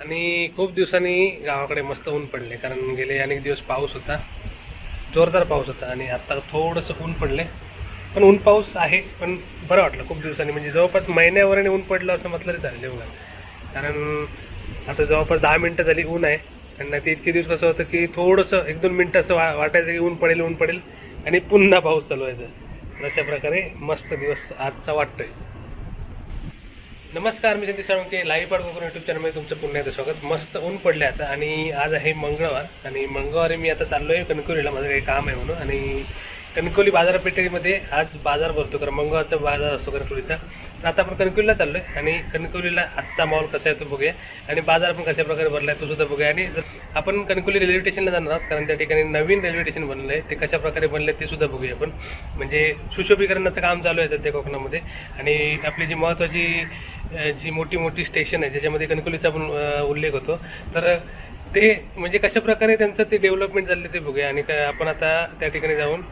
आणि खूप दिवसांनी गावाकडे मस्त ऊन पडले कारण गेले अनेक दिवस पाऊस होता. जोरदार पाऊस होता आणि आत्ता थोडंसं ऊन पडले. पण ऊन पाऊस आहे पण बरं वाटलं खूप दिवसांनी. म्हणजे जवळपास महिन्यावराने ऊन पडलं असं म्हटलं तरी चालेल एवढं. कारण आता जवळपास दहा मिनटं झाली ऊन आहे. आणि नाही ते इतके दिवस कसं होतं की थोडंसं एक दोन मिनटं असं वा वाटायचं की ऊन पडेल ऊन पडेल. आणि पुन्हा पाऊस चालू अशा प्रकारे मस्त दिवस आजचा वाटतोय. नमस्कार मी जयंती साळुंके लाईव्ह पाड कोकण युट्यूब चॅनलमध्ये तुमचं पुन्हा एकदा स्वागत. मस्त ऊन पडले आता आणि आज आहे मंगळवार आणि मंगळवारी मी आता चाललो आहे कणकोलीला माझं काही काम आहे म्हणून आणि कणकवली बाजारपेठेमध्ये आज बाजार भरतो कारण मंगळवारचा बाजार असतो कणकोलीचा तर आता आपण कणकोलीला चाललो आहे आणि कणकवलीला आजचा माहोल कसा आहे तो बघूया. आणि बाजार पण कशा प्रकारे भरला आहे तो सुद्धा बघूया. आणि जर- आपण कणकोली रेल्वे स्टेशनला जाणार आहोत कारण त्या ठिकाणी नवीन रेल्वे स्टेशन बनलं आहे ते कशा प्रकारे बनलं आहे ते सुद्धा बघूया आपण. म्हणजे सुशोभीकरणाचं काम चालू आहे सध्या कोकणामध्ये. आणि आपली जी महत्त्वाची जी मोठी मोठी स्टेशन आहे ज्याच्यामध्ये कणकवलीचा पण उल्लेख होतो. तर ते म्हणजे कशा प्रकारे त्यांचं ते डेव्हलपमेंट झाले ते बघूया. आणि आपण आता त्या ठिकाणी जाऊन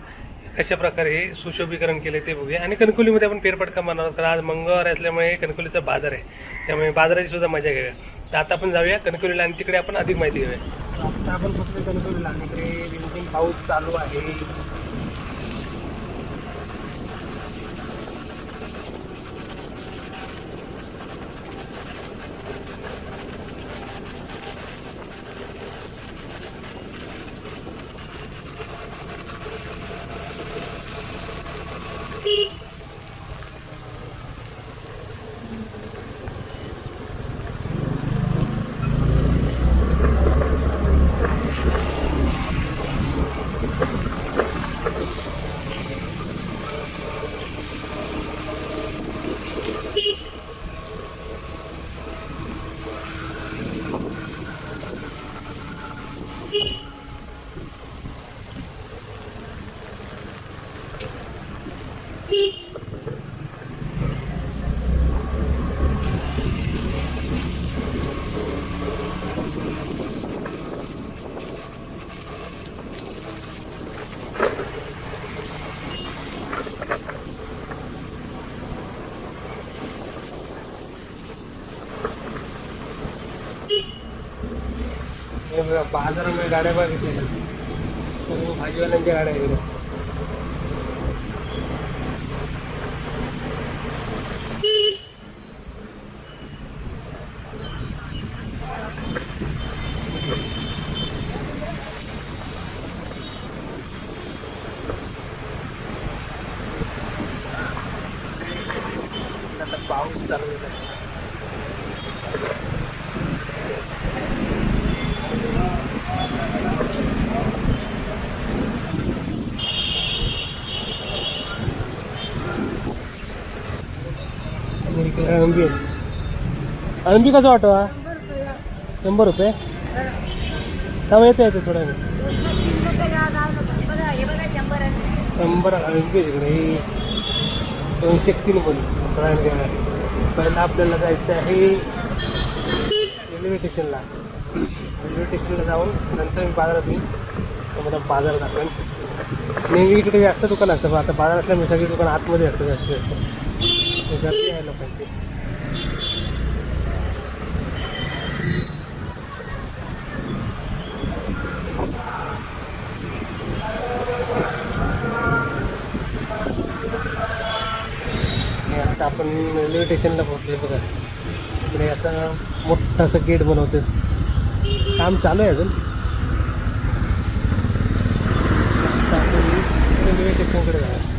कशा प्रकारे हे सुशोभीकरण केले ते बघूया. आणि कणकोलीमध्ये आपण फेरफटका मारणार तर आज मंगळवार असल्यामुळे कणकोलीचा बाजार आहे. त्यामुळे बाजाराची सुद्धा मजा घेऊया. तर आता आपण जाऊया कणकोलीला आणि तिकडे आपण अधिक माहिती घेऊया. आता आपण फक्त कणकोलीला आणि इकडे पाऊस चालू आहे हे बघा, बाजारामध्ये गाड्या बघितल्या सर्व भाजीवाल्यांच्या गाड्या आहेत इकडे. अळंबी आहे अळंबी कसं ऑटो हा शंभर रुपये. तेव्हा येतं येतं थोड्या वेळ. शंभर अळंबी आहे तिकडे दोनशे तीन बोली पहिला आपल्याला जायचं आहे रेल्वे स्टेशनला. रेल्वे स्टेशनला जाऊन नंतर मी बाजारात येईन. तर मला बाजार दाखवेन. नेहमी इकडे जास्त दुकान असतं पण आता बाजार असल्यामुळे सगळी दुकान आतमध्ये असतं जास्त जास्त. जास्त गर्दी आहे लोकांची आता आपण रेल्वे स्टेशनला पोहोचले बघा. इकडे असं मोठं असं गेट बनवते काम चालू आहे अजून. आपण रेल्वे स्टेशनकडे जाणार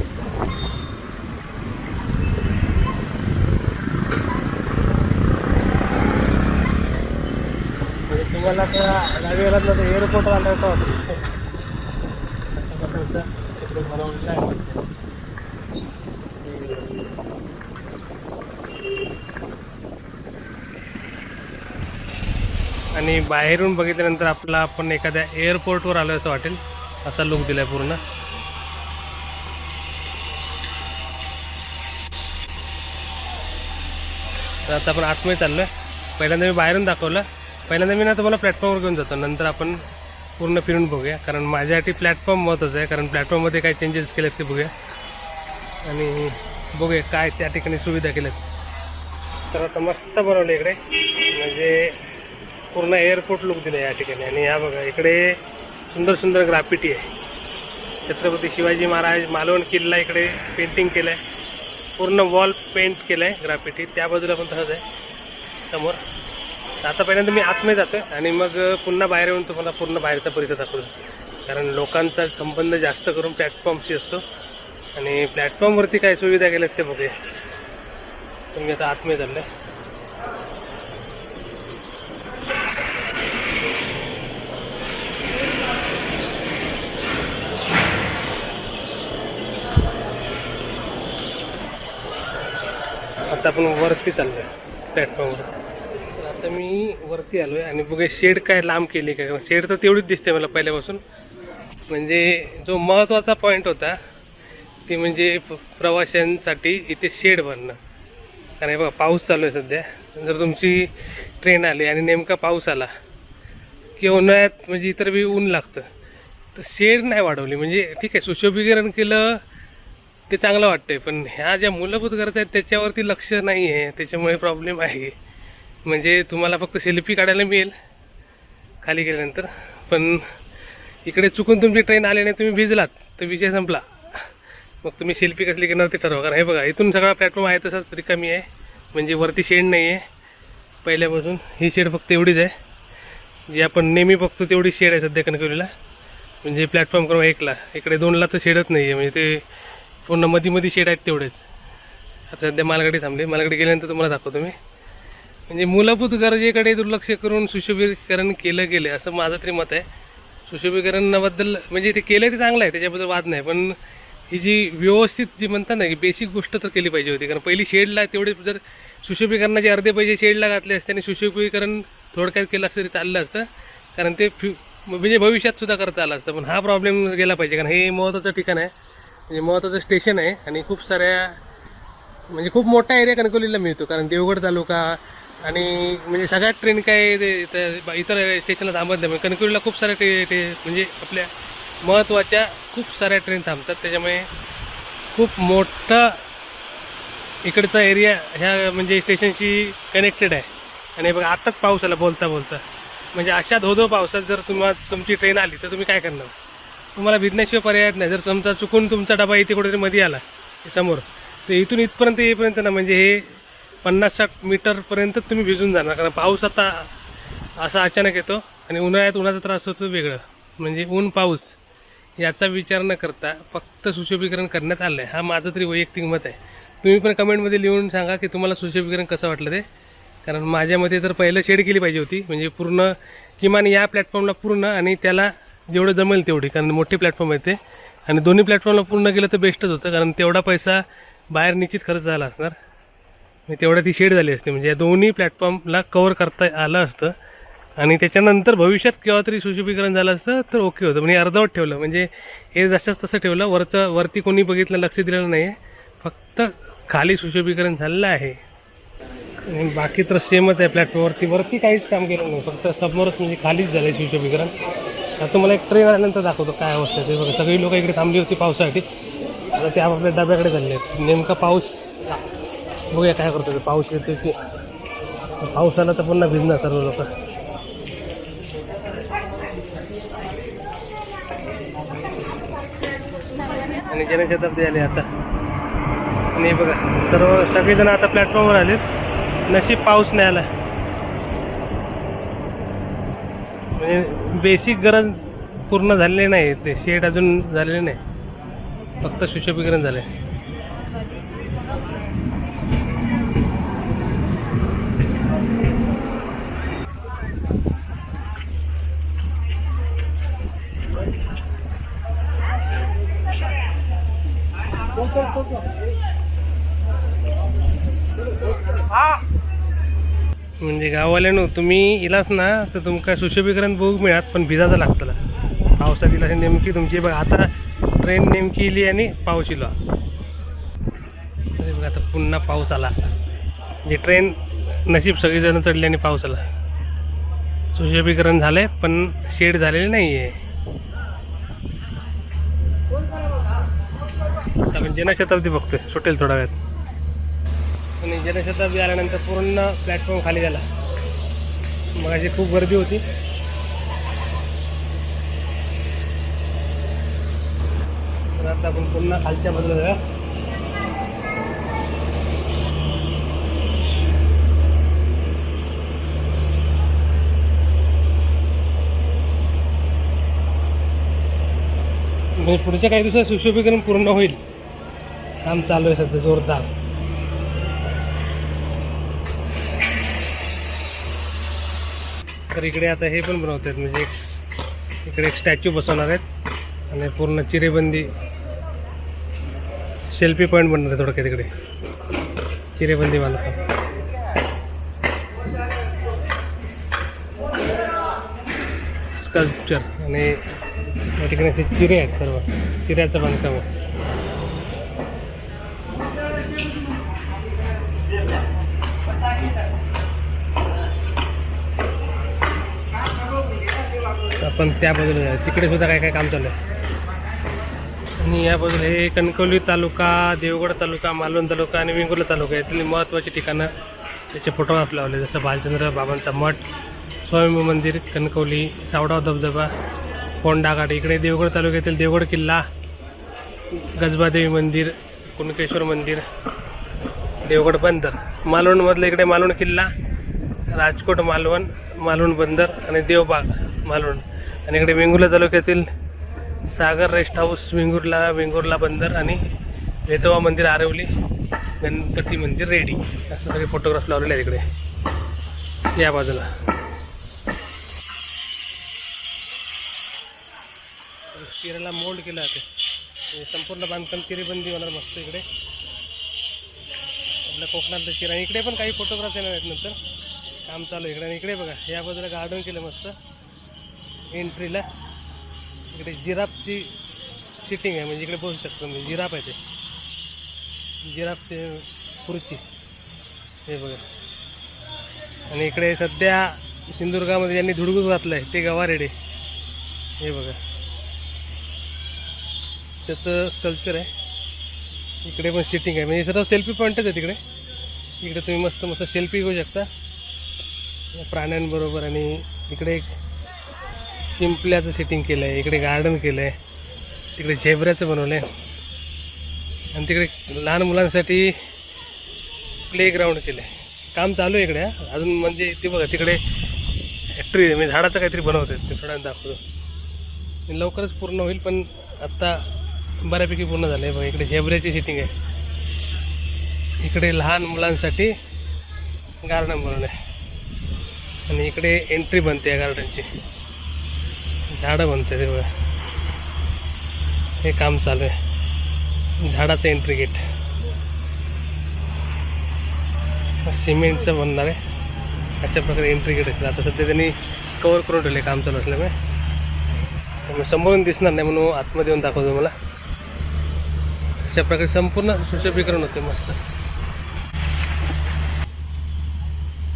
म्हणजे तुम्हाला त्या गाडीवर ना एअरपोर्ट आलं असं वाटतं असं कसं होतं तिकडे बनवलेलं आहे आणि बाहेरून बघितल्यानंतर आपला आपण एखाद्या एअरपोर्टवर आलो असं वाटेल असा लुक दिलाय पूर्ण. तर आता आपण आतमध्ये चाललोय. पहिल्यांदा मी बाहेरून दाखवलं. पहिल्यांदा मी ना तुम्हाला प्लॅटफॉर्मवर घेऊन जातो. नंतर आपण पूर्ण फिरून बघूया. कारण माझ्यासाठी प्लॅटफॉर्म महत्त्वाचं आहे. कारण प्लॅटफॉर्ममध्ये काय चेंजेस केलेत ते बघूया. आणि बघूया काय त्या ठिकाणी सुविधा केल्यात. तर आता मस्त बनवलं इकडे. म्हणजे पूर्ण एअरपोर्ट लुक दिलं या ठिकाणी. आणि या बघा इकडे सुंदर सुंदर ग्राफिटी आहे. छत्रपती शिवाजी महाराज मालवण किल्ला इकडे पेंटिंग केलं आहे पूर्ण वॉल पेंट केलं आहे ग्राफिटी त्या बाजूला पण तसंच आहे. समोर. आता पहिल्यांदा मी आतमध्ये जातो आणि मग पुन्हा बाहेर येऊन तुम्हाला पूर्ण बाहेरचा परिसर दाखवतो. कारण लोकांचा संबंध जास्त करून प्लॅटफॉर्मशी असतो. आणि प्लॅटफॉर्मवरती काय सुविधा केल्यात ते बघूया. तुम्ही आता आतमध्ये चाललं आहे आता आपण वरती चाललो आहे प्लॅटफॉर्मवर आता मी वरती आलो आहे आणि बघा शेड काय लांब केली काय शेड तर तेवढीच दिसते मला पहिल्यापासून. म्हणजे जो महत्त्वाचा पॉईंट होता ती म्हणजे प्रवाशांसाठी इथे शेड बनणं. कारण हे बघा पाऊस चालू आहे सध्या. जर तुमची ट्रेन आली आणि नेमका पाऊस आला किंवा उन्हाळ्यात म्हणजे इतर बी ऊन लागतं तर शेड नाही वाढवली. म्हणजे ठीक आहे सुशोभीकरण केलं ते चांगलं वाटतंय. पण ह्या ज्या मूलभूत गरजा आहेत त्याच्यावरती लक्ष नाही आहे त्याच्यामुळे प्रॉब्लेम आहे. म्हणजे तुम्हाला फक्त सेल्फी काढायला मिळेल खाली गेल्यानंतर. पण इकडे चुकून तुमची ट्रेन आली नाही तुम्ही भिजलात तर विषय संपला. मग तुम्ही सेल्फी कसली घेणार ते ठरवा. कारण हे बघा इथून सगळा प्लॅटफॉर्म आहे तसाच तरी कमी आहे. म्हणजे वरती शेड नाही आहे पहिल्यापासून ही शेड फक्त एवढीच आहे. जी आपण नेहमी बघतो तेवढी शेड आहे सध्या कणकवलीला. म्हणजे प्लॅटफॉर्म क्रमांक एकला. इकडे दोनला तर शेडच नाही आहे म्हणजे ते पूर्णमध्ये मध्ये शेड आहेत तेवढेच. आता सध्या मालगाडी थांबली. मालगाडी गेल्यानंतर तुम्हाला दाखवतो मी. म्हणजे मूलभूत गरजेकडे दुर्लक्ष करून सुशोभीकरण केलं गेलं असं माझं तरी मत आहे. सुशोभीकरणाबद्दल म्हणजे ते केलं ते चांगलं आहे त्याच्याबद्दल वाद नाही पण ही जी व्यवस्थित जी म्हणतात ना की बेसिक गोष्ट तर केली पाहिजे होती कारण पहिली शेडला तेवढे जर सुशोभीकरणाचे अर्धे पैसे शेडला घातले असते आणि सुशोभीकरण थोडक्यात केलं असतं तरी चाललं असतं कारण ते फ्यू म्हणजे भविष्यात सुद्धा करता आलं असतं पण हा प्रॉब्लेम गेला पाहिजे कारण हे महत्त्वाचं ठिकाण आहे म्हणजे महत्त्वाचं स्टेशन आहे आणि खूप साऱ्या म्हणजे खूप मोठा एरिया कणकवलीला मिळतो कारण देवगड तालुका आणि म्हणजे सगळ्यात ट्रेन काय ते इतर स्टेशनला थांबत नाही. म्हणजे कणकवलीला खूप साऱ्या ट्रे ते म्हणजे आपल्या महत्त्वाच्या खूप साऱ्या ट्रेन थांबतात. त्याच्यामुळे खूप मोठा इकडचा एरिया ह्या म्हणजे स्टेशनशी कनेक्टेड आहे. आणि बघा आत्ताच पाऊस आला बोलता बोलता. म्हणजे अशा धोधो पावसात जर तुम्हाला तुमची ट्रेन आली तर तुम्ही काय करणार? तुम्हाला भिजण्याशिवाय पर्याय नाही. जर तुमचा चुकून तुमचा डबा इथे कुठेतरी मध्ये आला समोर तर इथून इथपर्यंत येईपर्यंत ना म्हणजे हे पन्नास साठ मीटरपर्यंत तुम्ही भिजून जाणार. कारण पाऊस आता असा अचानक येतो आणि उन्हाळ्यात उन्हाचा त्रास होतो वेगळं. म्हणजे ऊन पाऊस याचा विचार न करता फक्त सुशोभीकरण करण्यात आलं आहे हा माझं तरी वैयक्तिक मत आहे. तुम्ही पण कमेंटमध्ये लिहून सांगा की तुम्हाला सुशोभीकरण कसं वाटलं ते. कारण माझ्यामध्ये तर पहिलं शेड केली पाहिजे होती. म्हणजे पूर्ण किमान या प्लॅटफॉर्मला पूर्ण आणि त्याला जेवढं जमेल तेवढी. कारण मोठी प्लॅटफॉर्म आहे ते. आणि दोन्ही प्लॅटफॉर्मला पूर्ण केलं तर बेस्टच होतं. कारण तेवढा पैसा बाहेर निश्चित खर्च झाला असणार. तेवढ्या ती शेड झाली असते. म्हणजे या दोन्ही प्लॅटफॉर्मला कवर करता आलं असतं. आणि त्याच्यानंतर भविष्यात केव्हा तरी सुशोभीकरण झालं असतं तर ओके होतं. म्हणजे अर्धवट ठेवलं. म्हणजे हे जसंच तसं ठेवलं. वरचं वरती कोणी बघितलं लक्ष दिलेलं नाही आहे फक्त खाली सुशोभीकरण झालेलं आहे. आणि बाकी तर सेमच आहे प्लॅटफॉर्मवरती वरती. काहीच काम केलं नाही. फक्त समोरच म्हणजे खालीच झालं आहे सुशोभीकरण. आता मला एक ट्रेन आल्यानंतर दाखवतो काय अवस्था आहे ते बघा. सगळी लोक इकडे थांबली होती पावसासाठी. आता ते आपापल्या डब्याकडे चालले आहेत. नेमका पाऊस बघूया काय करतो ते. पाऊस येतो की पाऊस आला तर पुन्हा भिजणार सर्व लोक. आणि जनशताब्दी आली आता. आणि बघा सर्व सगळेजण आता प्लॅटफॉर्मवर आलेत. नशीब पाऊस नाही आला. म्हणजे बेसिक गरज पूर्ण झालेली नाही. ते शेड अजून झालेले नाही. फक्त सुशोभीकरण झालं आहे म्हणजे तुम्ही इलाच ना तर तुमका सुशोभीकरण बघूक मिळात पण भिजाचं लागतला. पावसात इला नेमकी तुमची बघा आता ट्रेन नेमकी इली आणि पाऊस इलो. अरे बघा आता पुन्हा पाऊस आला. म्हणजे ट्रेन नशीब सगळीजणं चढली आणि पाऊस आला. सुशोभीकरण आहे पण शेड झालेले नाही आहे आता आपण जनशताब्दी बघतोय सुटेल थोडा वेळात आणि जनशताब्दी आल्यानंतर पूर्ण प्लॅटफॉर्म खाली झाला. माझी खूप गर्दी होती. तर आता आपण पुन्हा खालच्या बाजूला जाऊया. म्हणजे पुढच्या काही दिवसात सुशोभीकरण पूर्ण होईल. काम चालू आहे सध्या जोरदार. तर इकडे आता हे पण बनवत आहेत म्हणजे एक इकडे एक स्टॅच्यू बसवणार आहेत. आणि पूर्ण चिरेबंदी सेल्फी पॉईंट बनणार आहे थोडक्यात तिकडे चिरेबंदी बांधकाम स्कल्पचर आणि या ठिकाणी असे चिरे आहेत सर्व. चिऱ्याचं बांधकाम. आहे आपण त्या बाजूला तिकडे सुद्धा काय काय काम चालू आहे? आणि या बाजूला हे कणकवली तालुका देवगड तालुका मालवण तालुका आणि वेंगुर्ला तालुका यातली महत्त्वाची ठिकाणं. त्याचे फोटोग्राफ लावले जसं बालचंद्र बाबांचा मठ स्वामी मंदिर कणकवली सावडाव धबधबा कोंडाघाट इकडे देवगड तालुक्यातील देवगड किल्ला गजबादेवी मंदिर कुणकेश्वर मंदिर देवगड बंदर. मालवणमधलं इकडे मालवण किल्ला राजकोट मालवण मालवण बंदर आणि देवबाग मालवण. आणि इकडे वेंगुर्ला तालुक्यातील सागर रेस्ट हाऊस वेंगुर्ला वेंगुर्ला बंदर आणि वेतवा मंदिर आरवली गणपती मंदिर रेडी. असं सगळे फोटोग्राफ लावलेले आहेत इकडे. या बाजूला. तिराला मोल्ड केलं जाते संपूर्ण बांधकाम तिरीबंदी होणार मस्त इकडे. आपल्या कोकणातलं चिरा. इकडे पण काही फोटोग्राफ येणार आहेत नंतर. काम चालू आहे इकडे. आणि इकडे बघा या बाजूला गार्डन केलं मस्त. एंट्रीला. इकडे जिराफची सिटिंग आहे म्हणजे इकडे बसू शकतो म्हणजे जिराफ आहे ते. जिराफ ते खुर्ची. हे बघा. आणि इकडे सध्या सिंधुदुर्गामध्ये ज्यांनी धुडगूस घातलं आहे ते गवारेडे. हे बघा. त्याचं स्कल्पचर आहे. इकडे पण सिटिंग आहे. म्हणजे सर्व सेल्फी पॉईंटच आहे तिकडे. इकडे तुम्ही मस्त मस्त सेल्फी घेऊ शकता. प्राण्यांबरोबर आणि इकडे एक शिंपल्याचं सिटिंग केलं आहे इकडे गार्डन केलं आहे तिकडे झेबऱ्याचं बनवलं आहे आणि तिकडे लहान मुलांसाठी प्लेग्राऊंड केलं आहे काम चालू आहे इकडे अजून म्हणजे ते बघा तिकडे ट्री म्हणजे झाडाचं काहीतरी बनवत आहेत ते थोड्या दाखवतो. लवकरच पूर्ण होईल पण आत्ता बऱ्यापैकी पूर्ण झालं आहे बघा इकडे झेबऱ्याची सिटिंग आहे. इकडे लहान मुलांसाठी गार्डन बनवलं आहे आणि इकडे एंट्री बनते या गार्डनची झाडं बनते ते हे काम चालू आहे. झाडाचं एंट्री गेट सिमेंटचं बनणार आहे. अशा प्रकारे एंट्री गेट असेल आता सध्या त्यांनी कवर करून ठेवले काम चालू असल्यामुळे. त्यामुळे समोरून दिसणार नाही म्हणून आतमध्ये येऊन दाखवतो मला अशा प्रकारे संपूर्ण सुशोभीकरण होते मस्त.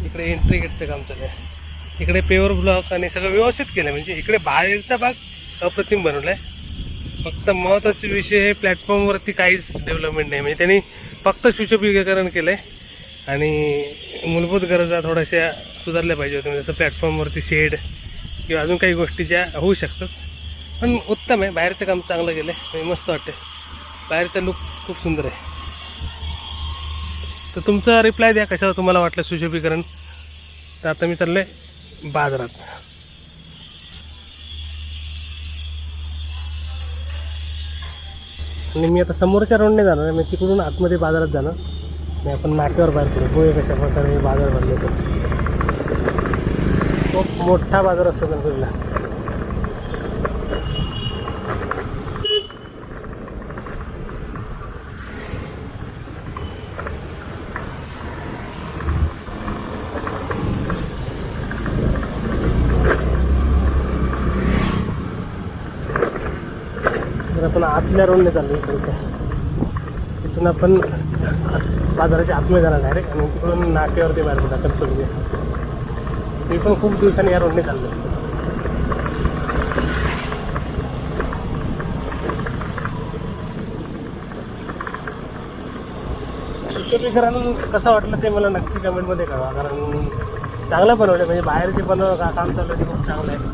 इकडे एंट्री गेटचं काम चालू आहे. इकडे पेवर ब्लॉक आणि सगळं व्यवस्थित केलं म्हणजे इकडे बाहेरचा भाग अप्रतिम बनवला आहे फक्त महत्त्वाचे विषय हे प्लॅटफॉर्मवरती काहीच डेव्हलपमेंट नाही. म्हणजे त्यांनी फक्त सुशोभीकरण केलं आहे आणि मूलभूत गरजा थोड्याशा सुधारल्या पाहिजे होत्या. म्हणजे जसं प्लॅटफॉर्मवरती शेड किंवा अजून काही गोष्टी ज्या होऊ शकतात. पण उत्तम आहे. बाहेरचं काम चांगलं केलं आहे मस्त वाटते बाहेरचा लुक खूप सुंदर आहे. तर तुमचा रिप्लाय द्या. कशावर तुम्हाला वाटलं सुशोभीकरण? तर आता मी चाललं आहे बाजारात. आणि मी आता समोरच्या रोडने जाणार मी तिकडून आतमध्ये बाजारात जाणार. नाही आपण नाक्यावर बाहेर पडू. गोळे कशा प्रकारे बाजार भरले तर खूप मोठा बाजार असतो गणपतीला तर आपण आतल्या रोडने चाललो इकडे तिथून आपण बाजाराच्या आतमध्ये जाणार डायरेक्ट आणि तिकडून नाक्यावरती बाहेर पडा. कणपती ते पण खूप दिवसांनी या रोडने चाललो सुशोभीकरण कसं वाटलं ते मला नक्की कमेंटमध्ये कळवा कारण चांगलं बनवलं म्हणजे बाहेरचे पण बनव का- काम चालू आहे ते खूप चांगलं आहे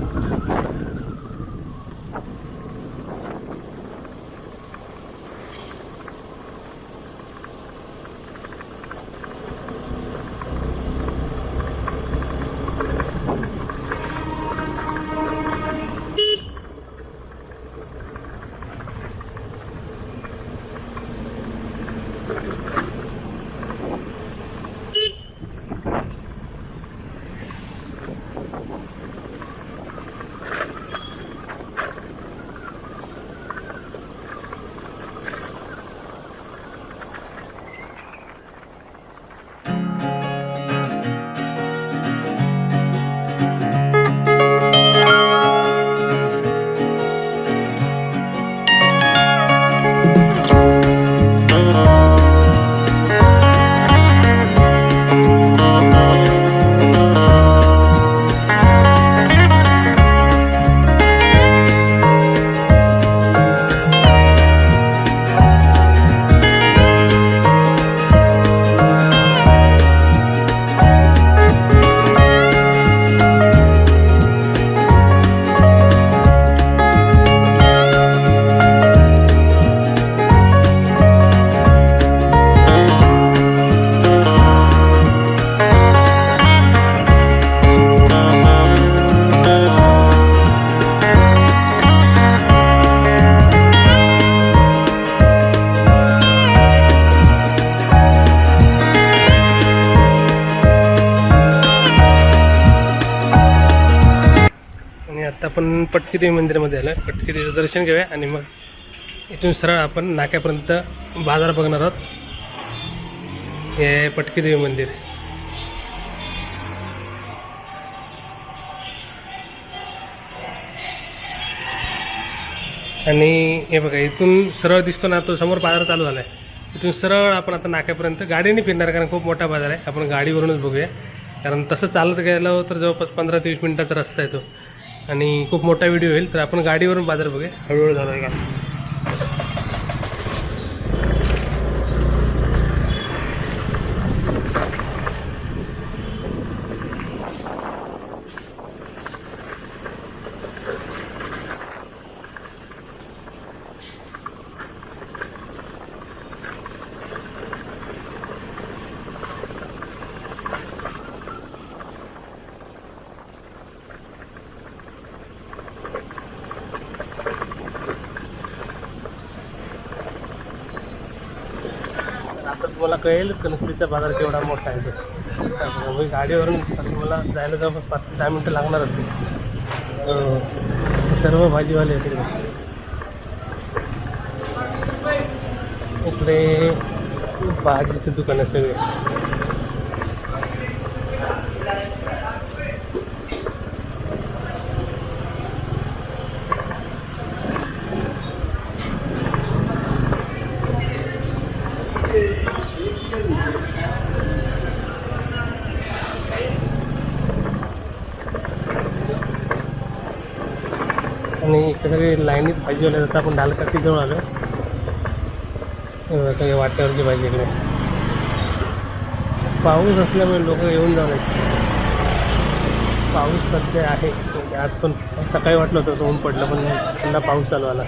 आता आपण पटकीदेवी मंदिरामध्ये आलो पटकीदेवीचं दर्शन घेऊया आणि मग इथून सरळ आपण नाक्यापर्यंत बाजार बघणार आहोत. हे पटकीदेवी मंदिर. आणि हे बघा इथून सरळ दिसतो ना तो समोर बाजार चालू झाला आहे इथून सरळ आपण आता नाक्यापर्यंत गाडीने फिरणार कारण खूप मोठा बाजार आहे. आपण गाडीवरूनच बघूया. कारण तसं चालत गेलो तर जवळपास पंधरा ते वीस मिनटाचा रस्ता आहे तो. आणि खूप मोठा व्हिडिओ होईल तर आपण गाडीवरून बाजार बघूया. हळूहळू जाणार आहे का तुम्हाला कळेल कणकुलीचा बाजार केवढा मोठा आहे. तो मी गाडीवरून तुम्हाला जायला जवळपास पाच ते दहा मिनटं लागणार असतील. सर्व भाजीवाले आहेत तिकडे इकडे भाजीचं दुकान आहे सगळे आणि इकडे सगळे लाईनीत भाजीवाले जातात. आपण डालकाठी जवळ आलो. सगळे वाट्यावरची भाजी इकडे. पाऊस असल्यामुळे लोक येऊन जाऊ आहेत पाऊस सध्या आहे. म्हणजे आज पण सकाळी वाटलं होतं ऊन पडलं पण पुन्हा पाऊस चालू आला.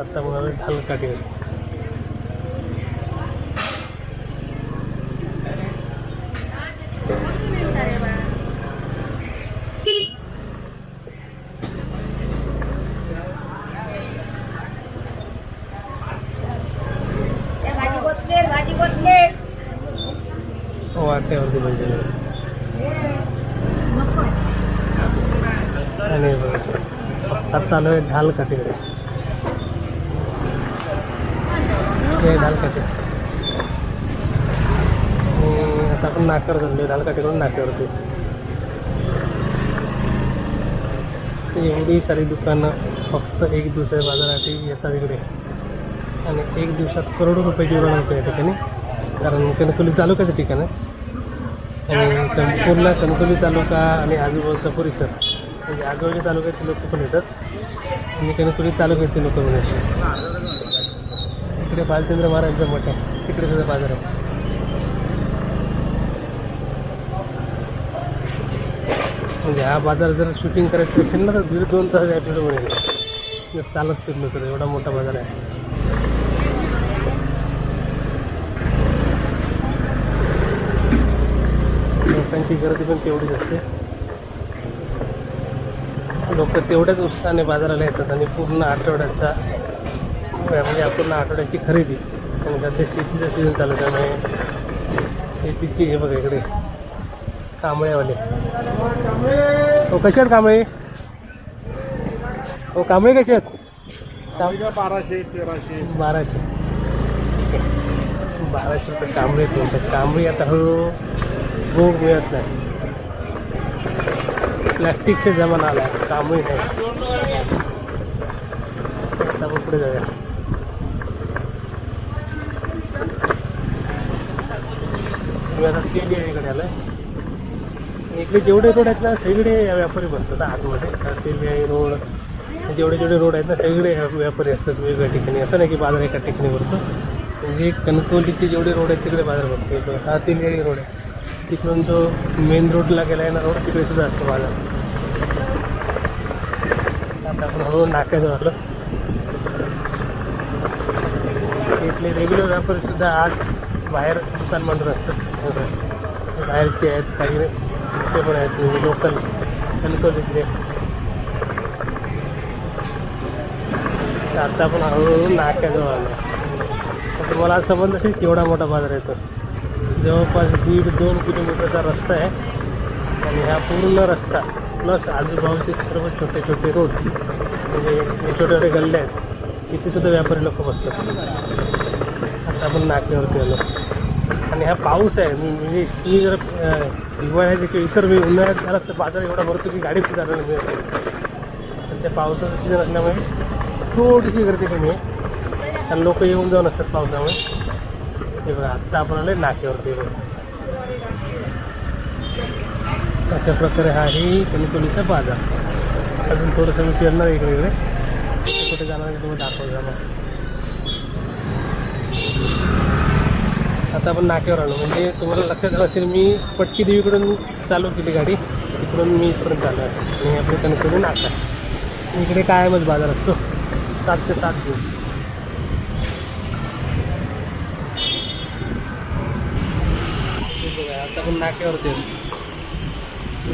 आता मला ढालकाठी भाजी कोथमीर भाजी कोथमीर कट्ट्यावरती भाजी आणि आता चालू आहे ढाल कटिंग हे ढाल कटिंग आणि आता आपण नाक्यावर चाललो आहे ढाल कटिंगवरून नाक्यावरती एवढी सारी दुकानं फक्त एक दुसऱ्या बाजारासाठी येतात इकडे. आणि एक दिवसात करोडो रुपयाची उडण होते या ठिकाणी. कारण कणकवली तालुक्याचं ठिकाण आहे. संपूर्ण कणकवली तालुका आणि आजूबाजूचा परिसर. म्हणजे आजूबाजूच्या तालुक्याचे लोक पण येतात. आणि कणकुरी तालुक्याचे लोक पण येतात. इकडे बालचंद्र महाराजचा मठ आहे. तिकडे सुद्धा बाजार आहे. म्हणजे हा बाजार जर शूटिंग करायचं असेल ना तर दीड दोन तास एपिसोड बनेल चालत फिरलो तर एवढा मोठा बाजार आहे. लोकांची गर्दी पण तेवढीच असते. लोक तेवढ्याच उत्साहाने बाजाराला येतात आणि पूर्ण आठवड्याचा म्हणजे पूर्ण आठवड्याची खरेदी. आणि सध्या शेतीचा सीझन चालू आहे त्यामुळे शेतीची हे बघा इकडे कांबळेवाले. हो कसे आहेत कांबळे? हो कांबळे कसे आहेत? बाराशे तेराशे. बाराशे. बाराशे रुपये कांबळे कांबळी आता हळूहळू भोग मिळत नाही. प्लॅस्टिकचा जमाना आला. कामही नाही. आता पुढे जाऊया. मी आता तेल इकडे आलं इकडे जेवढे रोड आहेत ना सगळे व्यापारी बसतात आतमध्ये. तेल रोड जेवढे जेवढे रोड आहेत ना सगळे व्यापारी असतात वेगवेगळ्या ठिकाणी. असं नाही की बाजार एका ठिकाणी भरतो. म्हणजे कणकवलीचे जेवढे रोड आहेत तिकडे बाजार भरतो. इकडं हा तेलगाडी रोड आहे. तिकडून जो मेन रोडला गेला आहे ना रोड तिकडे सुद्धा असतो बाजार आता आपण हळूहळू नाक्याजवळ आलो इथले रेग्युलर व्यापारी सुद्धा आज बाहेर दुकान मांडून असतात. बाहेरचे आहेत काही दुसरे पण आहेत म्हणजे लोकल कणकवलीतले इथले आता आपण हळूहळू नाक्याजवळ आलो. तर तुम्हाला आज समजलं असेल केवढा मोठा बाजार येतो जवळपास दीड दोन किलोमीटरचा रस्ता आहे. आणि हा पूर्ण रस्ता प्लस आजूबाजूचे सर्व छोटे छोटे रोड म्हणजे छोटे छोटे गल्ले आहेत तिथेसुद्धा व्यापारी लोक बसतात. आता आपण नाक्यावरती आलो. आणि हा पाऊस आहे म्हणजे ही जर हिवाळ्याचे किंवा इतर मी उन्हाळ्यात झाला तर बाजार एवढा भरतो की गाडी सुद्धा जायला मिळत तर त्या पावसाचं सीझन असल्यामुळे थोडीशी गर्दी कमी आहे. आणि लोक येऊन जाऊन असतात पावसामुळे. हे बघा आत्ता आपण आलो नाक्यावरती बघा. अशा प्रकारे हा ही कणकवलीचा बाजार. अजून थोडंसं मी फिरणार इकडे इकडे. कुठे कुठे जाणार तुम्ही दाखवतो मग आता आपण नाक्यावर आलो. म्हणजे तुम्हाला लक्षात आलं असेल मी पटकी देवीकडून चालू केली गाडी. तिकडून मी इथपर्यंत आलो आहे. आणि आपलं कणकवली नाका. इकडे कायमच बाजार असतो. सात ते सात दिवस हे बघा, आता आपण नाक्यावरती.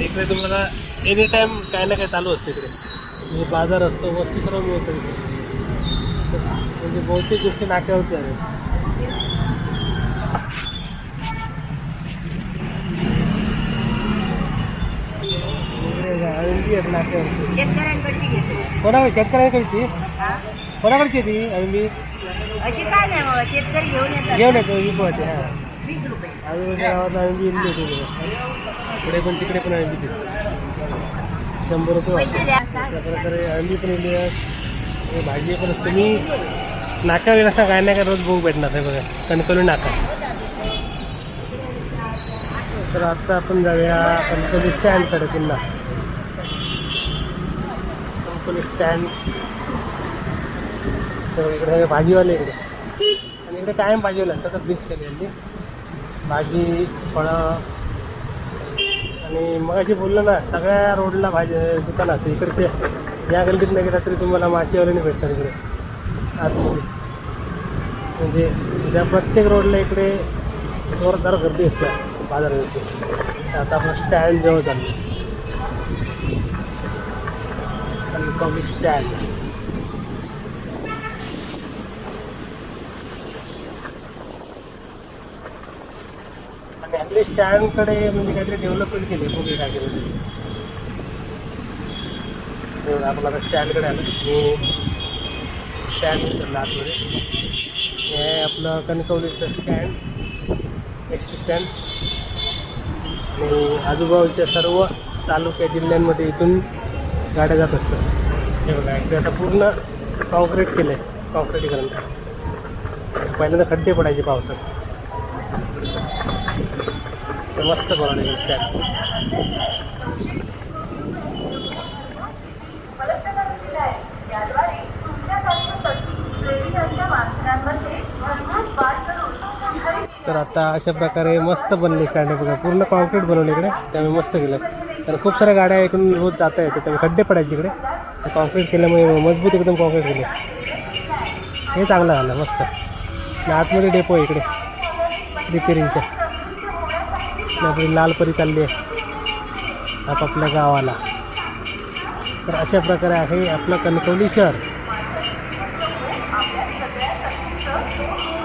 इकडे तुम्हाला एनी टाईम काय ना काय चालू असतं इकडे. म्हणजे बाजार असतो वस्तू सर्व मिळतं इकडे म्हणजे बहुतेक गोष्टी नाक्यावरती आहेत. कोणाकडे? शेतकऱ्यांकडची? कोणाकडची ती अळंबी अशी काय नाही शेतकरी घेऊन येतात. घेऊन येतो अजून वीस रुपये गावात होती इकडे पण तिकडे पण अळंबी देतो शंभर रुपये वाटते. प्रकारे पण येली आहे भाजी पण असते. मी नाका असता काय नाही काय रोज बघू भेटणार आहे बघा. कणकवली नाका. तर आता आपण जाऊया कणकवली स्टँडकडे पुन्हा. कणकवली स्टँड. तर इकडे भाजीवाले इकडे. आणि इकडे कायम भाजीवाले असतात तर केली भाजी फळं. आणि मग अशी बोललं ना सगळ्या रोडला भाजी दुकान असते इकडचे. या गल्लीत नाही गेला तरी तुम्हाला मासेवाल्याने भेटतात इकडे. आतमध्ये म्हणजे त्या प्रत्येक रोडला इकडे जोरदार गर्दी असते बाजारामध्ये. आता आपण स्टँड जवळ चाललो कमी स्टँड आणि आपले स्टँडकडे म्हणजे काहीतरी डेव्हलपमेंट केली कोणी काय केलं आपण आता स्टँडकडे आलो. मी स्टँड उतरला आतमध्ये. हे आपलं कणकवलीचं स्टँड एस टी स्टँड. आणि आजूबाजूच्या सर्व तालुक्या जिल्ह्यांमध्ये इथून गाड्या जात असतात. हे बघा एकदा आता पूर्ण कॉन्क्रीट केलं आहे कॉन्क्रीटीकरण पहिल्यांदा खड्डे पडायचे पावसात. मस्त बनवले तर आता अशा प्रकारे मस्त बनले स्टँड बघा. पूर्ण कॉन्क्रीट बनवली इकडे त्यामुळे मस्त केलं. तर खूप साऱ्या गाड्या इकडून रोज जाता येतात त्यामुळे खड्डे पडायचे इकडे. कॉन्क्रीट केल्यामुळे मजबूत एकदम कॉन्क्रीट केले. हे चांगलं झालं मस्त. आतमध्ये डेपो आहे इकडे. रिपेरिंगच्या. आपली लालपरी चालली आहे. आपापल्या गावाला. तर अशा प्रकारे आहे आपलं कणकवली शहर.